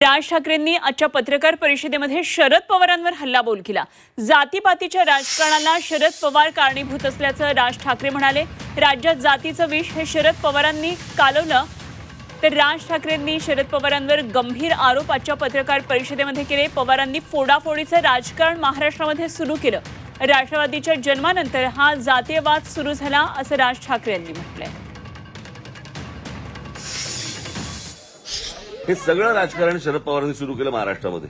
राज ठाकरेंनी आजच्या पत्रकार परिषदेमध्ये शरद पवारांवर हल्लाबोल केला जातीपातीच्या राजकारणाला शरद पवार कारणीभूत असल्याचं राज ठाकरे म्हणाले. राज्यात जातीचं विष हे शरद पवारांनी कालवलं. तर राज ठाकरेंनी शरद पवारांवर गंभीर आरोप आजच्या पत्रकार परिषदेमध्ये केले. पवारांनी फोडाफोडीचं राजकारण महाराष्ट्रामध्ये सुरू केलं. राष्ट्रवादीच्या जन्मानंतर हा जातीयवाद सुरू झाला असं राज ठाकरे यांनी म्हटलंय. हे सगळं राजकारण शरद पवारांनी सुरू केलं महाराष्ट्रामध्ये.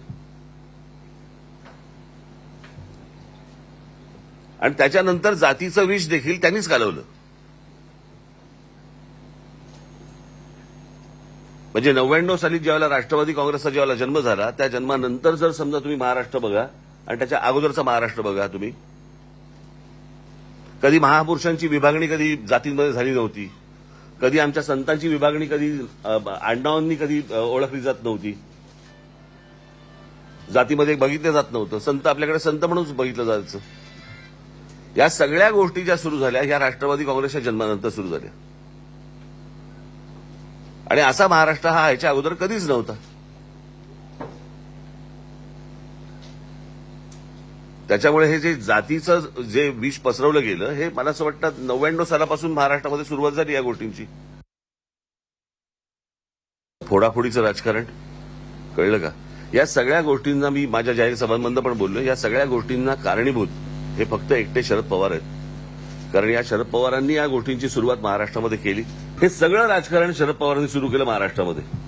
आणि त्याच्यानंतर जातीचं विष देखील त्यांनीच घालवलं. म्हणजे नव्याण्णव साली ज्यावेळेला राष्ट्रवादी काँग्रेसचा ज्यावेळेला जन्म झाला त्या जन्मानंतर जर समजा तुम्ही महाराष्ट्र बघा आणि त्याच्या अगोदरचा महाराष्ट्र बघा तुम्ही कधी महापुरुषांची विभागणी कधी जातींमध्ये झाली नव्हती कधी आमच्या संतांची विभागणी कधी अ, आडनावांनी कधी ओळखली जात नव्हती. जातीमध्ये बघितलं जात नव्हतं. संत आपल्याकडे संत म्हणूनच बघितलं जायचं. या सगळ्या गोष्टी ज्या सुरू झाल्या ह्या राष्ट्रवादी काँग्रेसच्या जन्मानंतर सुरू झाल्या. आणि असा महाराष्ट्र हा ह्याच्या अगोदर कधीच नव्हता. त्याच्यामुळे हे जे जातीचं जे विष पसरवलं गेलं हे मला असं वाटतं नव्याण्णव सालापासून महाराष्ट्रामध्ये सुरुवात झाली या गोष्टींची. फोडाफोडीचं राजकारण कळलं का? या सगळ्या गोष्टींना मी माझ्या जाहीर सभांमधनं पण बोललो या सगळ्या गोष्टींना कारणीभूत हे फक्त एकटे शरद पवार आहेत. कारण या शरद पवारांनी या गोष्टींची सुरुवात महाराष्ट्रामध्ये केली. हे सगळं राजकारण शरद पवारांनी सुरू केलं महाराष्ट्रामध्ये.